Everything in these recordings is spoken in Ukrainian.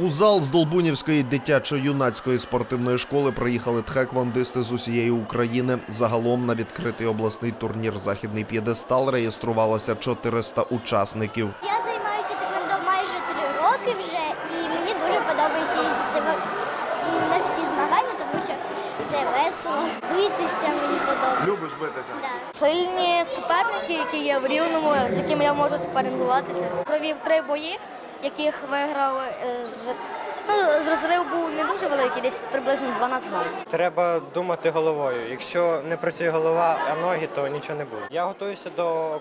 У зал з Долбунівської дитячо-юнацької спортивної школи приїхали тхеквондисти з усієї України. Загалом на відкритий обласний турнір Західний п'єдестал реєструвалося 400 учасників. Я займаюся тиквондо майже три роки вже, і мені дуже подобається їздити на всі змагання, тому що це весело. Битися мені подобається. Любиш битися? Да. Сильні суперники, які є в рівному, з якими я можу спарингуватися. Провів три бої, яких виграв е, з ну, розрив був не дуже великий, десь приблизно 12 балів. Треба думати головою. Якщо не працює голова, а ноги, то нічого не буде. Я готуюся до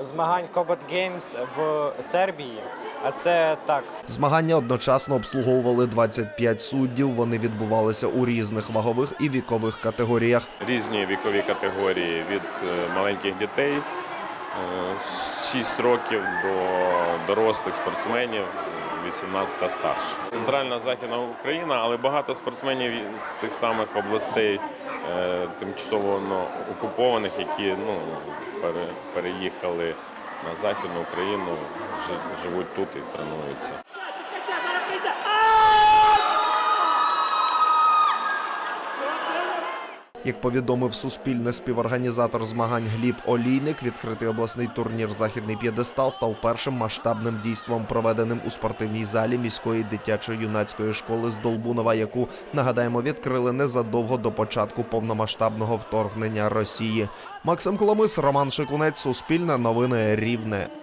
змагань Combat Games в Сербії, а це так. Змагання одночасно обслуговували 25 суддів. Вони відбувалися у різних вагових і вікових категоріях. різні вікові категорії від е, маленьких дітей з 6 років до дорослих спортсменів е, 18 та старше. Центральна західна Україна, але багато спортсменів з тих самих областей е, тимчасово ну, окупованих, які ну, переїхали на західну Україну, живуть тут і тренуються. Як повідомив суспільне співорганізатор змагань Гліб Олійник, відкритий обласний турнір Західний п'єдестал став першим масштабним дійством, проведеним у спортивній залі міської дитячо-юнацької школи з Долбунова, яку нагадаємо відкрили незадовго до початку повномасштабного вторгнення Росії. Максим Коломис, Роман Шикунець, Суспільне новини Рівне.